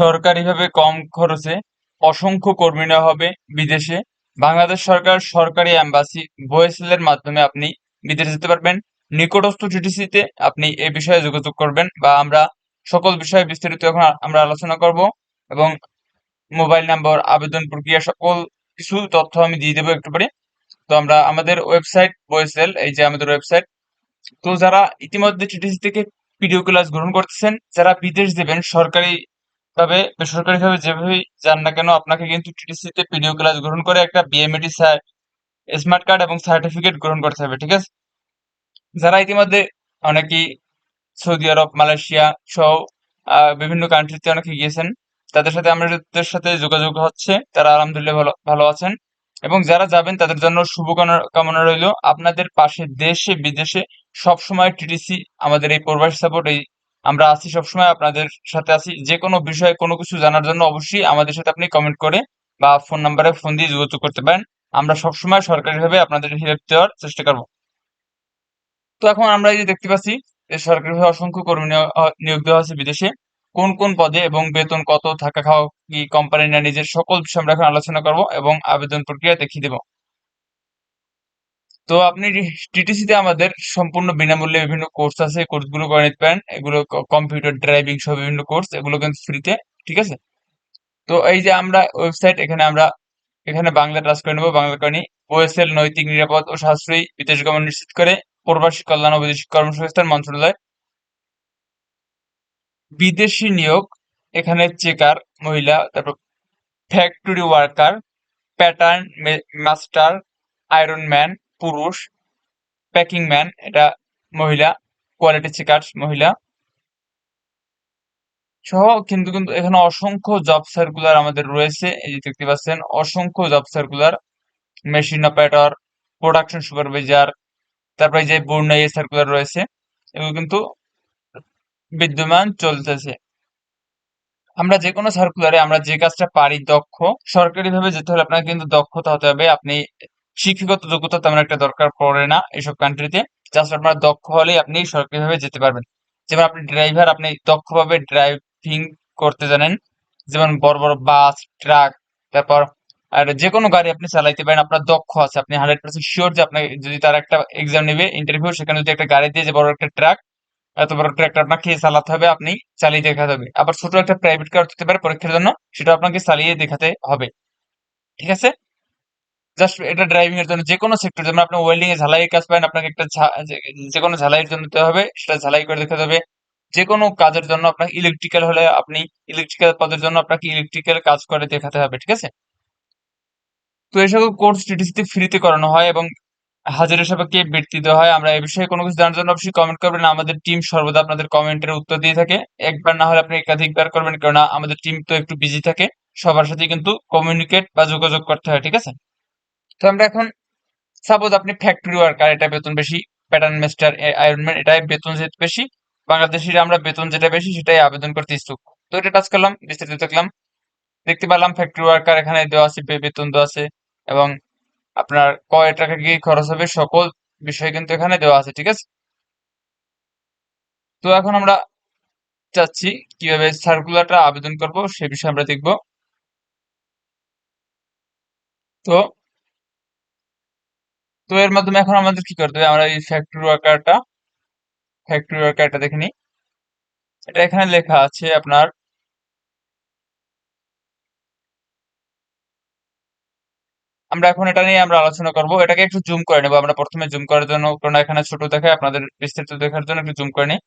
সরকারিভাবে কম খরচে অসংখ্য কর্মী নেওয়া হবে বিদেশে। বাংলাদেশ সরকার সরকারি অ্যাম্বাসি বয়েসেলের মাধ্যমে আপনি বিদেশে যেতে পারবেন। নিকটস্থ টিটিসিতে আপনি এই বিষয়ে যোগাযোগ করবেন বা আমরা সকল বিষয়ে বিস্তারিত এখন আমরা আলোচনা করব এবং মোবাইল নাম্বার, আবেদন প্রক্রিয়া সকল কিছু তথ্য আমি দিয়ে দেবো একটু পরে। তো আমরা আমাদের ওয়েবসাইট বয়েসেল এই যে আমাদের ওয়েবসাইট। তো যারা ইতিমধ্যে টিটিসি থেকে পিডিও ক্লাস গ্রহণ করতেছেন, যারা বিদেশ দেবেন, সরকারি ভাবে বেসরকারি ভাবে যেভাবেই যান না কেন, আপনাকে কিন্তু টিটিসি তে পিডিও ক্লাস গ্রহণ করে একটা বিএমএডি স্মার্ট কার্ড এবং সার্টিফিকেট গ্রহণ করতে হবে, ঠিক আছে? যারা ইতিমধ্যে অনেকেই সৌদি আরব, মালয়েশিয়া সহ বিভিন্ন কান্ট্রিতে অনেকে গিয়েছেন, তাদের সাথে আমাদের সাথে যোগাযোগ হচ্ছে, তারা আলহামদুলিল্লাহ ভালো ভালো আছেন এবং যারা যাবেন তাদের জন্য শুভকামনা, কামনা রইল। আপনাদের পাশে দেশে, বিদেশে সবসময় টিটিসি আমাদের এই প্রবাসী সাপোর্ট এই আমরা আছি সবসময় আপনাদের সাথে আছি। যে কোনো বিষয়ে কোনো কিছু জানার জন্য অবশ্যই আমাদের সাথে আপনি কমেন্ট করে বা ফোন নাম্বারে ফোন দিয়ে যোগাযোগ করতে পারেন। আমরা সবসময় সরকারিভাবে আপনাদের হেল্প দেওয়ার চেষ্টা করব। তো এখন আমরা এই যে দেখতে পাচ্ছি সরকারিভাবে অসংখ্য কর্মী নিয়োগ দেওয়া হয়েছে বিদেশে। কোন কোন পদে এবং বেতন কত, থাকা খাওয়া কি কোম্পানি না নিজের সকল বিষয়ে আমরা এখন আলোচনা করব এবং আবেদন প্রক্রিয়া দেখিয়ে দেব। তো আপনি টিটিসি তে আমাদের সম্পূর্ণ বিনামূল্যে বিভিন্ন কোর্স আছে কোর্সগুলো করে নিতে পারেন। এগুলো কম্পিউটার ড্রাইভিং সহ বিভিন্ন কোর্স এগুলো কিন্তু ফ্রিতে ঠিক আছে? তো এই যে আমরা ওয়েবসাইট এখানে আমরা, এখানে বাংলা টাচ করে নেব, বাংলা করে ওএসএল নৈতিক, নিরাপদ ও সাশ্রয়ী বিদেশ গমন নিশ্চিত করে প্রবাসী কল্যাণ ও বৈদেশিক কর্মসংস্থান মন্ত্রণালয়। বিদেশি নিয়োগ, এখানে চেকার মহিলা, তারপর factory worker pattern master iron man পুরুষ প্যাকিং ম্যান এটা মহিলা কোয়ালিটি চেকার মহিলা। সহ কিন্তু কিন্তু এখানে অসংখ্য জব সার্কুলার আমাদের রয়েছে, এই যে দেখতে পাচ্ছেন, অসংখ্য job circular machine operator production supervisor তারপরে যে বর্ণাই সার্কুলার রয়েছে, এগুলো কিন্তু বিদ্যমান চলতেছে। আমরা যে কোনো সার্কুলারে আমরা যে কাজটা পারি দক্ষ, সরকারিভাবে যেতে হলে আপনার কিন্তু দক্ষতা হতে হবে। আপনি শিক্ষাগত যোগ্যতা তেমন একটা দরকার পড়ে না এসব কান্ট্রিতে জাস্ট আপনার দক্ষ হলেই আপনি সরকারিভাবে যেতে পারবেন। যেমন আপনি ড্রাইভার আপনি দক্ষভাবে ড্রাইভিং করতে জানেন। যেমন বড় বড় বাস ট্রাক তারপর আর যে কোনো গাড়ি আপনি চালাইতে পারেন, আপনার দক্ষ আছে। আপনি হান্ড্রেড পার্সেন্ট শিওর যে আপনাকে যদি তার একটা এক্সাম নেবে ইন্টারভিউ সেখানে যদি একটা গাড়ি দিয়ে যে বড় একটা ট্রাক এত বড় ট্রাক্টর আপনাকে চালাতে হবে, আপনি চালিয়ে দেখাতে হবে। আবার ছোট একটা প্রাইভেট কার হতে পারে পরীক্ষার জন্য সেটা আপনাকে চালিয়ে দেখাতে হবে। ঠিক আছে? জাস্ট এটা ড্রাইভিং এর জন্য যে কোনো সেক্টর যেমন আপনি ওয়েল্ডিং এ ঝালাইয়ের কাজ পারেন, আপনাকে একটা যে- যে কোনো ঝালাইয়ের জন্য দিতে হবে, সেটা ঝালাই করে দেখাতে হবে যে কোনো কাজের জন্য আপনাকে ইলেকট্রিক্যাল হলে আপনি ইলেকট্রিক্যাল পদের জন্য আপনাকে ইলেকট্রিক্যাল কাজ করে দেখাতে হবে, ঠিক আছে? তো এই সকল কোর্স টিটিসিতে ফ্রিতে করানো হয় এবং হাজারের সাপেক্ষে বৃত্তি দেওয়া হয়। আমরা এই বিষয়ে কোনো কিছু জানার জন্য অবশ্যই কমেন্ট করবেন। আমাদের টিম সর্বদা আপনাদের কমেন্টের উত্তর দিয়ে থাকে। একবার না হলে আপনি একাধিকবার করবেন, কেননা আমাদের টিম তো একটু বিজি থাকে। সবার সাথে কিন্তু কমিউনিকেট বা যোগাযোগ করতে হয়, ঠিক আছে? তো আমরা এখন সাপোজ আপনি ফ্যাক্টরি ওয়ার্কার এটা বেতন বেশি প্যাটার্ন মাস্টার আয়রনম্যান এটাই বেতন যেহেতু বেশি, বাংলাদেশিরা আমরা বেতন যেটা বেশি সেটাই আবেদন করতে ইচ্ছুক। তো এটা টাচ করলাম, বিস্তারিত দেখলাম। দেখতে পেলাম ফ্যাক্টরি ওয়ার্কার এখানে দেওয়া আছে বেতন দেওয়া আছে, এবং আপনার কয় টাকা কি খরচ হবে সকল বিষয় কিন্তু এখানে দেওয়া আছে, ঠিক আছে? তো এখন আমরা চাচ্ছি কীভাবে সার্কুলারটা আবেদন করব, সে বিষয়ে আমরা দেখব। তো তো এর মাধ্যমে এখন আমাদের কি করতে হবে? আমরা এই ফ্যাক্টরি ওয়ার্কারটা ফ্যাক্টরি ওয়ার্কারটা দেখে নিই। এটা এখানে লেখা আছে আপনার আমরা এখন এটা নিয়ে আমরা আলোচনা করব। এটাকে একটু জুম করে নেব। আমরা প্রথমে জুম করার জন্য কারণ এখানে ছোট দেখায় আপনাদের বিস্তারিত দেখার জন্য একটু জুম করে নিই।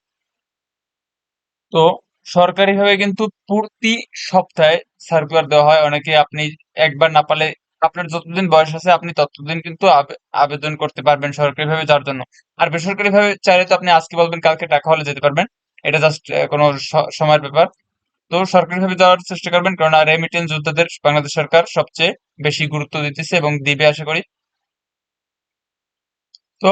তো সরকারিভাবে কিন্তু প্রতি সপ্তাহে সার্কুলার দেওয়া হয়। অনেকে আপনি একবার না পারলে আপনার যতদিন বয়স আছে, আপনি ততদিন কিন্তু আবেদন করতে পারবেন সরকারিভাবে যাওয়ার জন্য। আর বেসরকারিভাবে চাইলে তো আপনি আজকে বলবেন, কালকে টাকা হলে যেতে পারবেন। এটা জাস্ট কোনো সময়ের ব্যাপার। তো সরকারিভাবে যাওয়ার চেষ্টা করবেন, কারণ রেমিটেন্স যোদ্ধাদের বাংলাদেশ সরকার সবচেয়ে বেশি গুরুত্ব দিতেছে এবং দিবে আশা করি। তো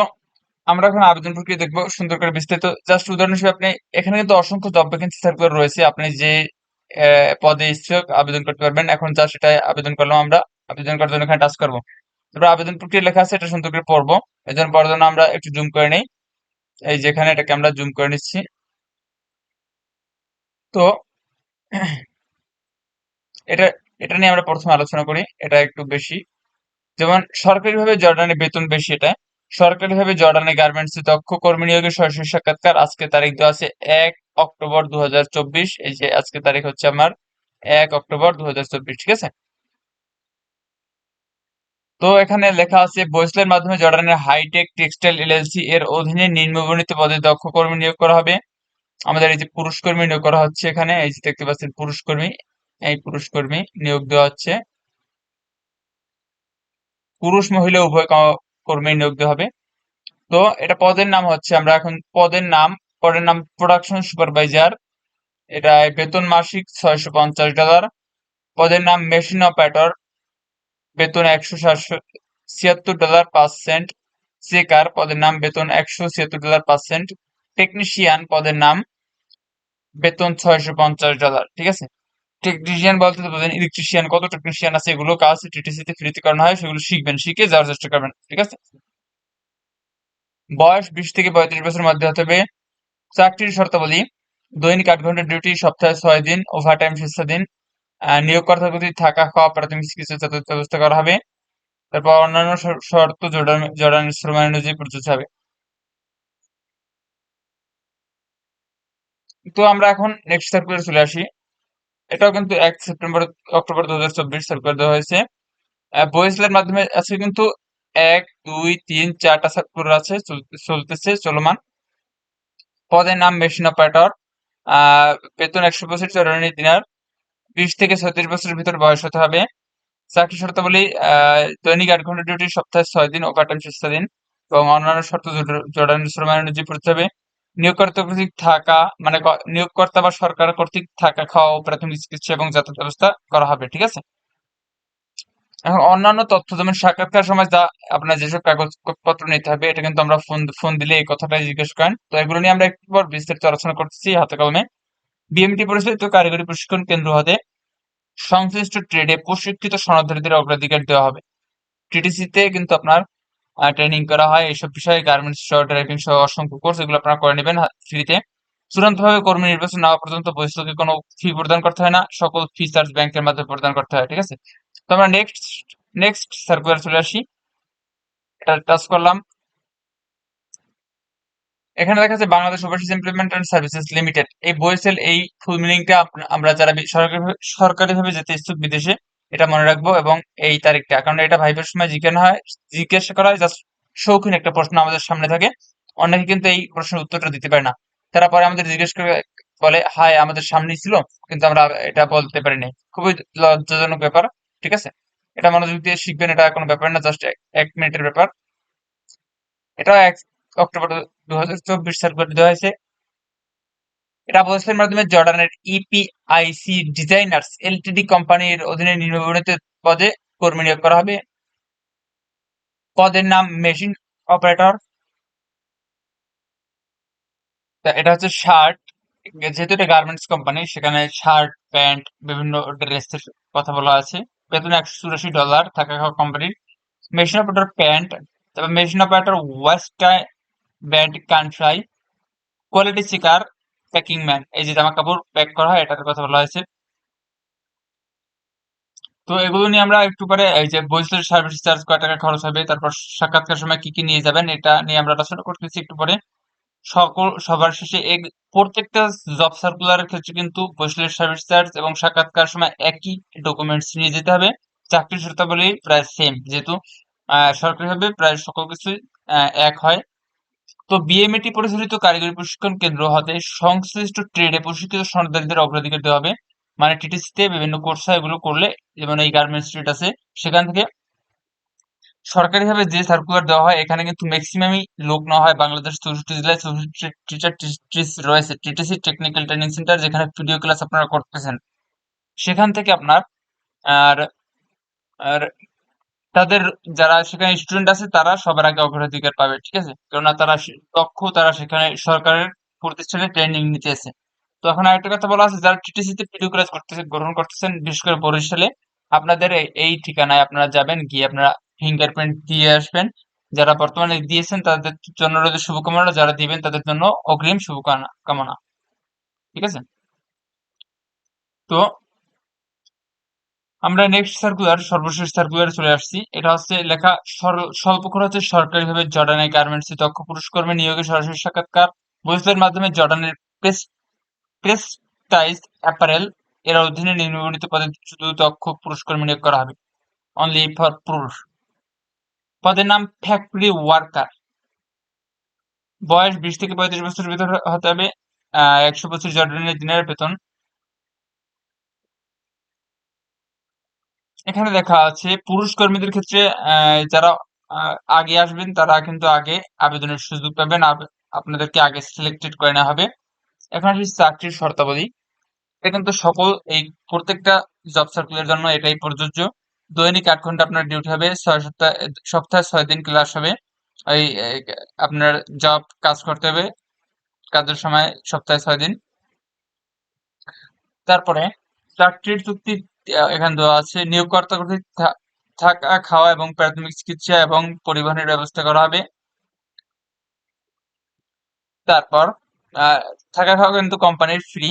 আমরা এখন আবেদন প্রক্রিয়া দেখব সুন্দর করে বিস্তারিত। জাস্ট উদাহরণ হিসেবে আপনি, এখানে কিন্তু অসংখ্য জব ভ্যাকেন্সি সার্কুলার রয়েছে। আপনি যে পদে ইচ্ছুক আবেদন করতে পারবেন। এখন যা সেটা আবেদন করলাম আমরা। আবেদন করার জন্য এখানে টাচ করব। তারপর আবেদন প্রক্রিয়া লেখা আছে, এটা সুন্দর করে পড়ব। এই জন্য পড়ার জন্য আমরা একটু জুম করে নিই। এই যেখানে এটাকে আমরা জুম করে নিচ্ছি। তো, এটা এটা নিয়ে আমরা প্রথমে আলোচনা করি। এটা একটু বেশি। যেমন সরকারিভাবে জর্ডানে বেতন বেশি এটা। সরকারিভাবে জর্ডানে গার্মেন্টস দক্ষ কর্মী নিয়োগের সরাসরি সাক্ষাৎকার আজকে তারিখ দেওয়া আছে এক অক্টোবর দুহাজার চব্বিশ। এই যে আজকে তারিখ হচ্ছে আমার এক অক্টোবর দুহাজার চব্বিশ, ঠিক আছে? তো এখানে লেখা আছে বয়সলের মাধ্যমে জর্ডানের হাইটেক টেক্সটাইল এলএলসি এর অধীনে নিম্নবর্ণিত পদে দক্ষ কর্মী নিয়োগ করা হবে। আমাদের এই যে পুরুষ কর্মী নিয়োগ করা হচ্ছে এখানে, এই যে দেখতে পাচ্ছেন পুরুষ কর্মী, এই পুরুষ কর্মী নিয়োগ দেওয়া হচ্ছে। পুরুষ, মহিলা, উভয় কর্মী নিয়োগ দেওয়া হবে। তো এটা পদের নাম হচ্ছে, আমরা এখন পদের নাম পদের নাম প্রোডাকশন সুপারভাইজার এটা বেতন মাসিক ছয়শো পঞ্চাশ ডলার পদের নাম মেশিন অপারেটর বেতন একশো সাতশো ছিয়াত্তর ডলার পাঁচ সেন্ট চেকার পদের নাম বেতন একশো ছিয়াত্তর ডলার পাঁচ সেন্ট টেকনিশিয়ান পদের নাম বেতন ছয়শো পঞ্চাশ ডলার ঠিক আছে? টেকনিশিয়ান বলতে বোঝেন ইলেকট্রিশিয়ান কত টেকনিশিয়ান আছে, এগুলো কাজ টিটিসিতে ফ্রিতে করানো হয়, সেগুলো শিখবেন, শিখে যাওয়ার চেষ্টা করবেন, ঠিক আছে? বয়স বিশ থেকে পঁয়ত্রিশ বছরের মধ্যে হতে হবে। চাকরির শর্তাবলী দৈনিক আট ঘণ্টা ডিউটি সপ্তাহে ছয় দিন ওভার টাইম দিন নিয়োগকর্তার প্রতি থাকা, খাওয়া, প্রাথমিক চিকিৎসা ব্যবস্থা করা হবে। তারপর অন্যান্য শর্ত জর্ডান শ্রম অনুযায়ী প্রযোজ্য হবে। তো আমরা এখন নেক্সট সার্কুলার চলে আসি। এটাও কিন্তু এক সেপ্টেম্বর, অক্টোবর দু হাজার চব্বিশ সার্কুলার দেওয়া হয়েছে। বয়েসলের মাধ্যমে আজকে কিন্তু এক, দুই, তিন, চারটা সার্কুলার আছে চলতেছে, চলমান। পদের নাম মেশিন অপারেটর বেতন একশো বছর চরণী দিনার। বিশ থেকে ছত্রিশ বছরের ভিতর বয়স হতে হবে। চাকরি শর্তাবলী দৈনিক আট ঘণ্টা ডিউটি সপ্তাহে ছয় দিন ওভারটাইম শেষটা দিন। এবং অন্যান্য শর্ত জর্ডান শ্রম অনুযায়ী পড়তে হবে। নিয়োগকর্তা কর্তৃক থাকা মানে নিয়োগকর্তা বা সরকার কর্তৃক থাকা, খাওয়া প্রাথমিক চিকিৎসা এবং যাতায়াত ব্যবস্থা করা হবে, ঠিক আছে? এখন অন্যান্য তথ্য, যেমন সাক্ষাৎকার সময় যা আপনার যেসব কাগজপত্র নিতে হবে, এটা কিন্তু আমরা ফোন ফোন দিলে এই কথাটাই জিজ্ঞেস করেন। তো এগুলো নিয়ে আমরা একটু পর বিস্তারিত আলোচনা করতেছি হাতে কলমে। বিএমটি পরিচালিত কারিগরি প্রশিক্ষণ কেন্দ্র হতে সংশ্লিষ্ট ট্রেডে প্রশিক্ষিত সনদধারীদের অগ্রাধিকার দেওয়া হবে। টিটিসিতে কিন্তু আপনার ট্রেনিং করা হয় এইসব বিষয়ে গার্মেন্টস সহ ড্রাইভিং সহ অসংখ্য কোর্স এগুলো আপনারা করে নেবেন ফ্রিতে চূড়ান্তভাবে কর্মী নির্বাচন না পর্যন্ত বৈশ্বিক কোনো ফি প্রদান করতে হয় না, সকল ফি চার্জ ব্যাংকের মাধ্যমে প্রদান করতে হয়, ঠিক আছে? তো আমরা নেক্সট নেক্সট সার্কুলার চলে আসি। এটা টাচ করলাম। এখানে দেখা যাচ্ছে Bangladesh overseas implement and services limited এই বইসেল এই ফুল মিনিংটা আমরা যারা সরকারি সরকারিভাবে যেতে ইচ্ছুক বিদেশে এটা মনে রাখব এবং এই তারিখটা। কারণ এটা ভাইবের সময় জিজ্ঞাসা হয়, জিজ্ঞাসা করা হয় জাস্ট শৌখিন একটা প্রশ্ন আমাদের সামনে থাকে। অনেকে কিন্তু এই প্রশ্নের উত্তরটা দিতে পারে না। তারা পরে আমাদের জিজ্ঞেস করে বলে, হায়, আমাদের সামনেই ছিল, কিন্তু আমরা এটা বলতে পারিনি। খুবই লজ্জাজনক ব্যাপার, ঠিক আছে? এটা মনোযোগ দিয়ে শিখবেন, এটা কোনো ব্যাপার না জাস্ট এক মিনিটের ব্যাপার। এটা এক অক্টোবর দু হাজার চব্বিশ সার্কুলার দেওয়া হয়েছে। এটা বয়সের মাধ্যমে জর্ডানের ইপিআইসি ডিজাইনার্স এলটিডি কোম্পানির অধীনে নির্মাণিত পদে কর্মী নিয়োগ করা হবে। পদের নাম মেশিন অপারেটর এটা হচ্ছে শার্ট যেহেতু এটা গার্মেন্টস কোম্পানি সেখানে শার্ট প্যান্ট বিভিন্ন ড্রেসের কথা বলা আছে। বেতন একশো চুরাশি ডলার থাকা খাওয়া কোম্পানির মেশিন অপারেটর প্যান্ট তারপর মেশিন অপারেটর ওয়েস্টার্ন ব্যান্ড কান্ট্রাই কোয়ালিটি শিকার। প্যাকিং ম্যান এই যে জামা কাপড় প্যাক করা হয় এটার কথা বলা হয়েছে। তো এগুলো নিয়ে আমরা একটু পরে, এই যে বৈশ্বিক সার্ভিস চার্জ কয় টাকা খরচ হবে, তারপর সাক্ষাৎকার সময় কি কি নিয়ে যাবেন, এটা নিয়ে আমরা আলোচনা করতেছি একটু পরে। সকল, সবার শেষে এক প্রত্যেকটা জব সার্কুলারের ক্ষেত্রে কিন্তু বৈশ্বিক সার্ভিস চার্জ এবং সাক্ষাৎকার সময় একই ডকুমেন্টস নিয়ে যেতে হবে। চাকরির শর্তাবলী প্রায় সেম যেহেতু সরকারিভাবে প্রায় সকল কিছুই এক হয়। তো বিএমএটি পরিচালিত কারিগরি প্রশিক্ষণ কেন্দ্র হতে সংশ্লিষ্ট ট্রেডে প্রশিক্ষিত সনদদারীদের অগ্রাধিকার দেওয়া হবে। মানে টিটিসিতে বিভিন্ন কোর্স হয়, এগুলো করলে যেমন এই গার্মেন্টস ট্রেড আছে, সেখান থেকে সরকারিভাবে যে সার্কুলার দেওয়া হয়, এখানে কিন্তু ম্যাক্সিমামই লোক নেওয়া হয় বাংলাদেশ চৌষট্টি জেলায় চৌষট্টি টিচার রয়েছে। টিটিসি টেকনিক্যাল ট্রেনিং সেন্টার যেখানে ভিডিও ক্লাস আপনারা করতেছেন। সেখান থেকে আপনার আর আর তাদের যারা সেখানে স্টুডেন্ট আছে, তারা সবার আগে অগ্রাধিকার পাবে, ঠিক আছে? কেননা তারা দক্ষ, তারা সেখানে সরকারের প্রতিষ্ঠানে ট্রেনিং নিতেছে। তো এখন আরেকটা কথা বলা আছে, যারা টিটিসিতে ভিডিও ক্লাস করতেছে, গ্রহণ করতেছেন, বিশেষ করে বরিশালে, আপনাদের এই ঠিকানায় আপনারা যাবেন, গিয়ে আপনারা ফিঙ্গারপ্রিন্ট দিয়ে আসবেন। যারা বর্তমানে দিয়েছেন, তাদের জন্য রয়েছে শুভকামনা, যারা দিবেন, তাদের জন্য অগ্রিম শুভকামনা, কামনা। ঠিক আছে? তো আমরা নেক্সট সার্কুলার সর্বশেষ সার্কুলারে চলে আসছি। এটা হচ্ছে লেখা স্বল্প খরচে সরকারিভাবে জর্ডানের গার্মেন্টসে দক্ষ পুরুষ কর্মী নিয়োগের সরাসরি সাক্ষাৎকার। বৈশ্বের মাধ্যমে জর্ডানের প্রেস প্রেসটাইজ অ্যাপারেল, এর অধীনে নিম্নবর্ণিত পদে শুধু দক্ষ পুরুষ কর্মী নিয়োগ করা হবে। অনলি ফর পুরুষ। পদের নাম ফ্যাক্টরি ওয়ার্কার বয়স বিশ থেকে পঁয়ত্রিশ বছরের ভিতরে হতে হবে। একশো বছর জর্ডানের দিনের বেতন। এখানে দেখা আছে, পুরুষ কর্মীদের ক্ষেত্রে যারা আগে আসবেন, তারা কিন্তু আগে আবেদনের সুযোগ পাবেন। আপনাদেরকে আগে সিলেক্টেড করে নেওয়া হবে। এখন আসি চাকরির শর্তাবলী। এটা কিন্তু সকল, এই প্রত্যেকটা জব সার্কুলের জন্য এটাই প্রযোজ্য। দৈনিক আট ঘণ্টা আপনার ডিউটি হবে, ছয় সপ্তাহ, সপ্তাহে ছয় দিন ক্লাস হবে। এই আপনার জব কাজ করতে হবে, কাজের সময় সপ্তাহে ছয় দিন। তারপরে চাকরির চুক্তি এখানে দেওয়া আছে নিয়োগকর্তা কর্তৃক থাকা, খাওয়া এবং প্রাথমিক চিকিৎসা এবং পরিবহনের ব্যবস্থা করা হবে। তারপর থাকা খাওয়া কিন্তু কোম্পানির ফ্রি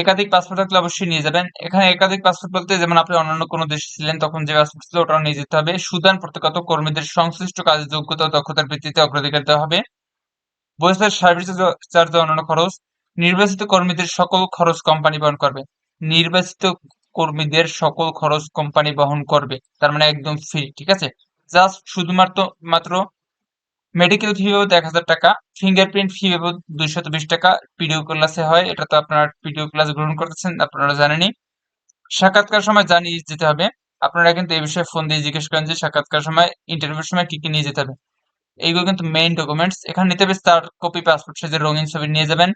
একাধিক পাসপোর্ট থাকলে অবশ্যই নিয়ে যাবেন। এখানে একাধিক পাসপোর্ট বলতে যেমন আপনি অন্যান্য কোনো দেশে ছিলেন, তখন যে পাসপোর্ট ছিল ওটাও নিয়ে যেতে হবে। সুদান প্রত্যেকত কর্মীদের সংশ্লিষ্ট কাজের যোগ্যতা দক্ষতার ভিত্তিতে অগ্রাধিকার দেওয়া হবে। বৈশ্বিক সার্ভিস চার্জ অন্যান্য খরচ। নির্বাচিত কর্মীদের সকল খরচ কোম্পানি বহন করবে। নির্বাচিত কর্মীদের সকল খরচ কোম্পানি বহন করবে, তার মানে একদম ফ্রি ঠিক আছে? জাস্ট শুধুমাত্র, মাত্র মেডিকেল ফি বাবদ এক হাজার টাকা ফিঙ্গারপ্রিন্ট ফি বাবদ দুইশত বিশ টাকা পিডিও ক্লাসে হয়, এটা তো আপনারা পিডিও ক্লাস গ্রহণ করতেছেন, আপনারা জানেনই। সাক্ষাৎকার সময় জানিয়ে যেতে হবে, আপনারা কিন্তু এই বিষয়ে ফোন দিয়ে জিজ্ঞেস করেন যে সাক্ষাৎকার সময় ইন্টারভিউর সময় কি কি নিয়ে যেতে হবে। এইগুলো কিন্তু মেইন ডকুমেন্টস এখানে নিতে হবে তার কপি পাসপোর্ট সাইজের রঙিন ছবি নিয়ে যাবেন।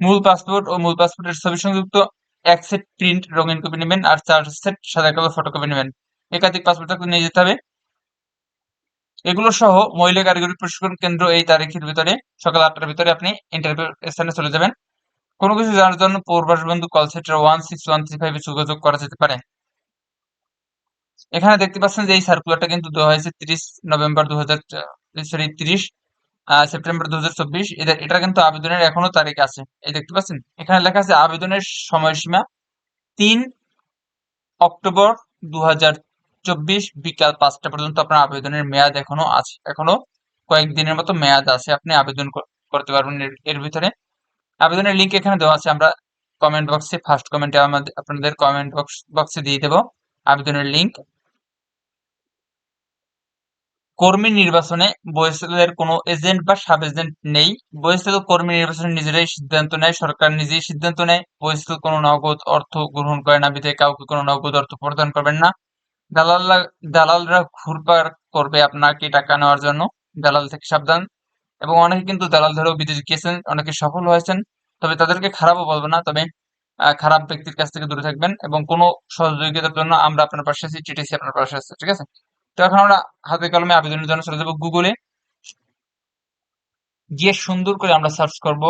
মূল পাসপোর্ট ও মূল পাসপোর্টের ছবি সংযুক্ত এক সেট প্রিন্ট রঙিন কপি নেবেন আর চার সেট সাদা কালো ফটোকপি নেবেন। একাধিক পাসপোর্ট নিয়ে যেতে হবে। এগুলো সহ মহিলা কারিগরি প্রশিক্ষণ কেন্দ্র এই তারিখের ভিতরে, সকাল আটটার ভিতরে আপনি ইন্টারভিউ স্থানে চলে যাবেন। কোনো কিছু জানার জন্য পূর্বাস বন্ধু call centre one six one three ফাইভে যোগাযোগ করা যেতে পারে। এখানে দেখতে পাচ্ছেন যে এই সার্কুলারটা কিন্তু দেওয়া হয়েছে তিরিশ নভেম্বর দু হাজার সরি তিরিশ। সেপ্টেম্বর দু হাজার চব্বিশ। এটা কিন্তু আবেদনের এখনও তারিখ আছে। এই দেখতে পাচ্ছেন? এখানে লেখা আছে, আবেদনের সময়সীমা তিন অক্টোবর দু হাজার চব্বিশ বিকাল পাঁচটা পর্যন্ত আপনার আবেদনের মেয়াদ এখনও আছে, এখনও কয়েকদিনের মতো মেয়াদ আছে। আপনি আবেদন করতে পারবেন এর ভিতরে। আবেদনের লিঙ্ক এখানে দেওয়া আছে, আমরা কমেন্ট বক্সে ফার্স্ট কমেন্টে আমাদের, আপনাদের কমেন্ট বক্স বক্সে দিয়ে দেবো আবেদনের লিঙ্ক কর্মী নির্বাচনে বহিষ্কারের কোনো এজেন্ট বা সাব এজেন্ট নেই। বহিষ্কৃত কর্মী নির্বাচনে নিজেরাই সিদ্ধান্ত নেয়, সরকার নিজেই সিদ্ধান্ত নেয়। বহিষ্কৃত কোনো নগদ অর্থ গ্রহণ করে না বিধায় কাউকে কোনো নগদ অর্থ প্রদান করবেন না। দালালরা দালালরা ঘুরপার করবে আপনাকে টাকা নেওয়ার জন্য। দালাল থেকে সাবধান। এবং অনেকে কিন্তু দালাল ধরেও বিদেশ গিয়েছেন, অনেকে সফল হয়েছেন। তবে তাদেরকে খারাপও বলব না, তবে খারাপ ব্যক্তির কাছ থেকে দূরে থাকবেন। এবং কোনো সহযোগিতার জন্য আমরা আপনার পাশে আছি, টিটিসি আপনার পাশে আছে, ঠিক আছে? তো এখন আমরা হাতে কলমে আবেদনের জন্য চলে যাব গুগলে। গিয়ে সুন্দর করে আমরা সার্চ করব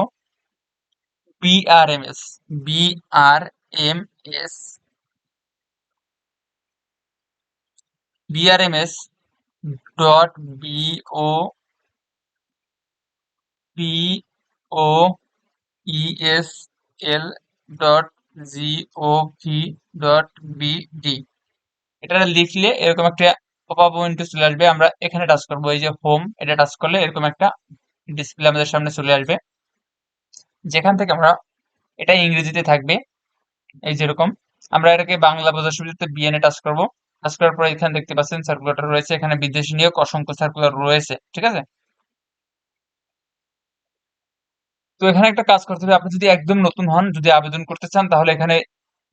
BRMS BRMS BRMS dot BO PO ES L dot gov dot BD এটা লিখলে এরকম একটা পপ উইন্ডো চলে আসবে। আমরা এখানে টাচ করব, এই যে হোম এটা টাচ করলে এরকম একটা ডিসপ্লে আমাদের সামনে চলে আসবে। যেখান থেকে আমরা, এটা ইংরেজিতে থাকবে, এই যেরকম। আমরা এটাকে বাংলা বোঝার সুবিধাতে বিএনএ টাচ করব। টাচ করার পর এখানে দেখতে পাচ্ছেন সার্কুলার রয়েছে, এখানে বিদেশি নিয়োগ, অসংখ্য সার্কুলার রয়েছে, ঠিক আছে? তো এখানে একটা কাজ করতে হবে, আপনি যদি একদম নতুন হন, যদি আবেদন করতে চান, তাহলে এখানে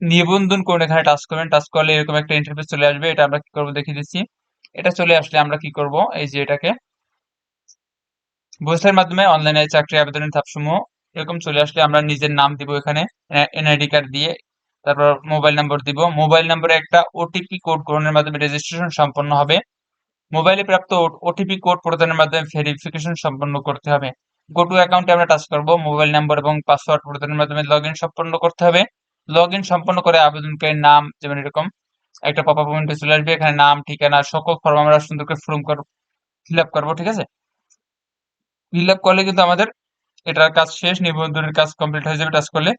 নিবন্ধন করুন, এখানে টাচ করবেন। টাচ করলে এরকম একটা ইন্টারফেস চলে আসবে, এটা আমরা কি করব দেখিয়ে দিচ্ছি। এটা চলে আসলে আমরা কি করব? এই যে এটাকে। বইসের মাধ্যমে অনলাইনে চাকরি আবেদনের ধাপসমূহ এরকম চলে আসলে আমরা নিজের নাম দিব এখানে এনআইডি কার্ড দিয়ে। তারপর মোবাইল নাম্বার দিব। মোবাইল নাম্বারে একটা ওটিপি কোড গ্রহণের মাধ্যমে রেজিস্ট্রেশন সম্পন্ন হবে। মোবাইলে প্রাপ্ত ওটিপি কোড প্রদানের মাধ্যমে ভেরিফিকেশন সম্পন্ন করতে হবে। গো টু অ্যাকাউন্টে আমরা টাচ করব। মোবাইল নাম্বার এবং পাসওয়ার্ড প্রদানের মাধ্যমে লগ সম্পন্ন করতে হবে। লগ সম্পন্ন করে আবেদনকারীর নাম যেমন এরকম। একটা পপ আপ উইন্ডো চলে আসবে, এখানে নাম, ঠিকানা, সকল ফর্ম আমরা সুন্দর করে ফর্ম করব ফিল আপ করব, ঠিক আছে? ফিল আপ করলে কিন্তু আমাদের এটার কাজ শেষ, নিবন্ধনের কাজ কমপ্লিট হয়ে যাবে টাচ করলে।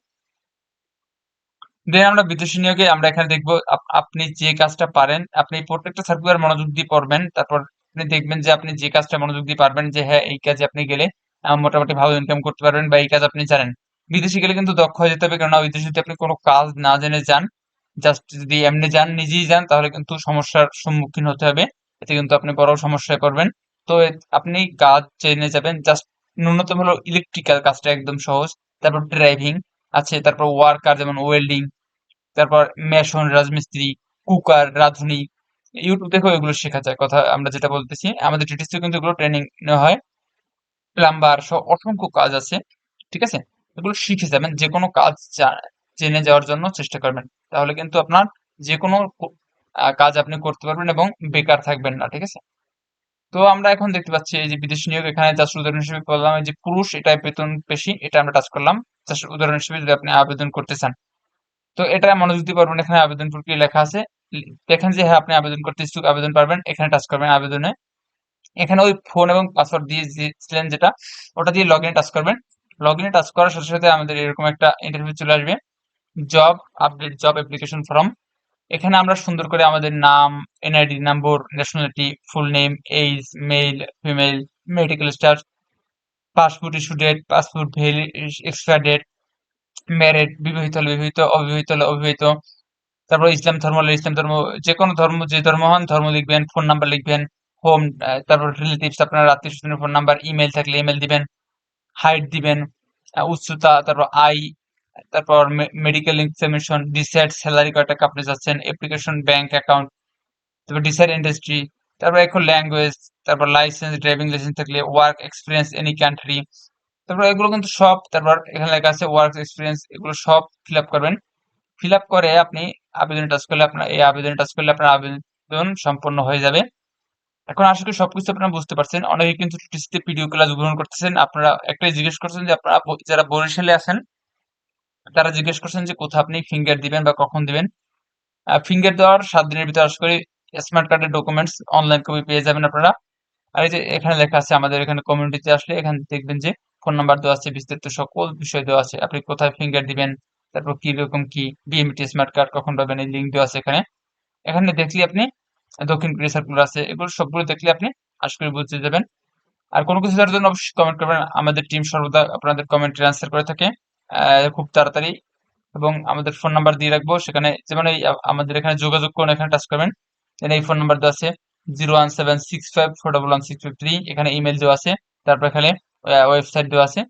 দেন আমরা বিদেশি নিয়োগে আমরা এখানে দেখব আপনি যে কাজটা পারেন, আপনি প্রত্যেকটা সার্কুলার মনোযোগ দিয়ে পড়বেন, তারপর আপনি দেখবেন যে আপনি যে কাজটা মনোযোগ দিয়ে পারবেন, যে হ্যাঁ এই কাজে আপনি গেলে মোটামুটি ভালো ইনকাম করতে পারবেন বা এই কাজ আপনি জানেন। বিদেশে গেলে কিন্তু দক্ষ হয়ে যেতে হবে, কেননা বিদেশে যদি আপনি কোনো কাজ না জেনে যান। জাস্ট যদি এমনি যান, নিজেই যান, তাহলে কিন্তু সমস্যার সম্মুখীন হতে হবে। এতে কিন্তু আপনি বড় সমস্যায় পড়বেন। তো আপনি কাজ জেনে যাবেন। জাস্ট ন্যূনতম হলো ইলেকট্রিক্যাল কাজটা একদম সহজ। তারপর ড্রাইভিং আছে, তারপর ওয়ার্কার যেমন ওয়েল্ডিং তারপর মেশন রাজমিস্ত্রি কুকার রাঁধুনি। ইউটিউব দেখেও এগুলো শেখা যায়, কথা আমরা যেটা বলতেছি। আমাদের টিটিসি কিন্তু এগুলো ট্রেনিং নেওয়া হয়। প্লাম্বার সহ অসংখ্য কাজ আছে, ঠিক আছে? এগুলো শিখে যাবেন। যে কোনো কাজ জেনে যাওয়ার জন্য চেষ্টা করবেন। তাহলে কিন্তু আপনার যে কোনো কাজ আপনি করতে পারবেন এবং বেকার থাকবেন না, ঠিক আছে? তো আমরা এখন দেখতে পাচ্ছি এই যে বিদেশি নিয়োগ, এখানে জাস্ট উদাহরণ হিসেবে বললাম যে পুরুষ এটা বেতন বেশি, এটা আমরা টাচ করলাম। জাস্ট উদাহরণ হিসেবে যদি আপনি আবেদন করতে চান। তো এটা মনোযোগ দিয়ে পারবেন এখানে আবেদন প্রক্রিয়া লেখা আছে। দেখেন যে হ্যাঁ আপনি আবেদন করতে ইচ্ছুক, আবেদন পারবেন, এখানে টাচ করবেন আবেদনে। এখানে ওই ফোন এবং পাসওয়ার্ড দিয়েছিলেন যেটা, ওটা দিয়ে লগ ইন টাচ করবেন। লগ ইনে টাচ করার সাথে সাথে আমাদের এরকম একটা ইন্টারভিউ চলে আসবে। Job update job application form এখানে আমরা সুন্দর করে আমাদের নাম NID number nationality full name age male female medical star passport issue date passport valid expire date married বিবাহিত হলে বিবাহিত অবিবাহিত হলে অবিবাহিত, তারপর ইসলাম ধর্ম হলে ইসলাম ধর্ম যে কোনো ধর্ম, যে ধর্ম হন ধর্ম লিখবেন ফোন নাম্বার লিখবেন হোম তারপর রিলেটিভস আপনার আত্মীয় স্বজনের ফোন নাম্বার ইমেল থাকলে ইমেল দিবেন হাইট দিবেন উচ্চতা, তারপর আই তারপর মেডিকেল এক্সামিনেশন ডিসাইড স্যালারি কয় টাকা আপনি যাচ্ছেন অ্যাপ্লিকেশন ব্যাংক অ্যাকাউন্ট তারপর ডিসাইড ইন্ডাস্ট্রি তারপর এখন ল্যাঙ্গুয়েজ তারপর লাইসেন্স ড্রাইভিং লাইসেন্স থাকলে ওয়ার্ক এক্সপিরিয়েন্স এনি কান্ট্রি তারপর এগুলো কিন্তু সব, তারপর এখানে লেখা আছে ওয়ার্ক এক্সপিরিয়েন্স এগুলো সব ফিল আপ করবেন। ফিল আপ করে আপনি আবেদন টাচ করলে আপনার, এই আবেদন টাচ করলে আপনার আবেদন সম্পন্ন হয়ে যাবে। এখন আশা করি সবকিছু আপনারা বুঝতে পারছেন। অনেকে কিন্তু টিটিসিতে পিডিও ক্লাস গ্রহণ করতেছেন। আপনারা একটাই জিজ্ঞেস করছেন যে আপনারা যারা বরিশালে আছেন তারা জিজ্ঞেস করছেন যে কোথাও আপনি ফিঙ্গার দিবেন বা কখন দিবেন? ফিঙ্গার দেওয়ার সাত দিনের ভিতরে আশা করি স্মার্ট কার্ডের ডকুমেন্টস অনলাইন কপি পেয়ে যাবেন আপনারা। আর এই যে এখানে লেখা আছে আমাদের এখানে কমিউনিটিতে আসলে এখানে দেখবেন যে ফোন নাম্বার দেওয়া আছে, বিস্তারিত সকল বিষয় দেওয়া আছে। আপনি কোথায় ফিঙ্গার দিবেন, তারপর কি রকম কি বিএমটি স্মার্ট কার্ড কখন পাবেন, এই লিঙ্ক দেওয়া আছে এখানে। এখানে দেখলে আপনি দক্ষিণ কোরিয়া সার্কুলার আছে, এগুলো সবগুলো দেখলে আপনি আশা করি বুঝতে যাবেন। আর কোনো কিছু জানার জন্য অবশ্যই কমেন্ট করবেন। আমাদের টিম সর্বদা আপনাদের কমেন্টের অ্যান্সার করে থাকে। খুব তাড়াতাড়ি। এবং আমাদের ফোন নাম্বার দিয়ে রাখব। সেখানে যেমন এই আমাদের এখানে যোগাযোগ করুন, এখানে টাচ করবেন। এই ফোন নাম্বার দেওয়া আছে zero one seven six five four double one six five three এখানে ইমেল দেওয়া আছে। তারপর এখানে ওয়েবসাইট দেওয়া আছে।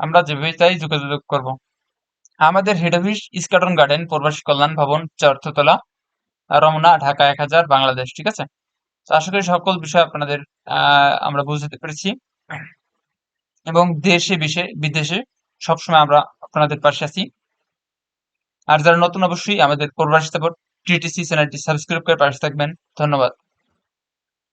আমরা যেভাবে চাই যোগাযোগ করব। আমাদের হেড অফিস ইস্কাটন গার্ডেন প্রবাসী কল্যাণ ভবন, চর্থতলা, রমনা, ঢাকা এক হাজার, বাংলাদেশ, ঠিক আছে? আশা করি সকল বিষয় আপনাদের আমরা বুঝতে পেরেছি। এবং দেশে বিদেশে সবসময় আমরা আপনাদের পাশে আছি। আর যারা নতুন অবশ্যই আমাদের করবার সাপোর্ট টিটিসি চ্যানেলটি সাবস্ক্রাইব করে পাশে থাকবেন। ধন্যবাদ।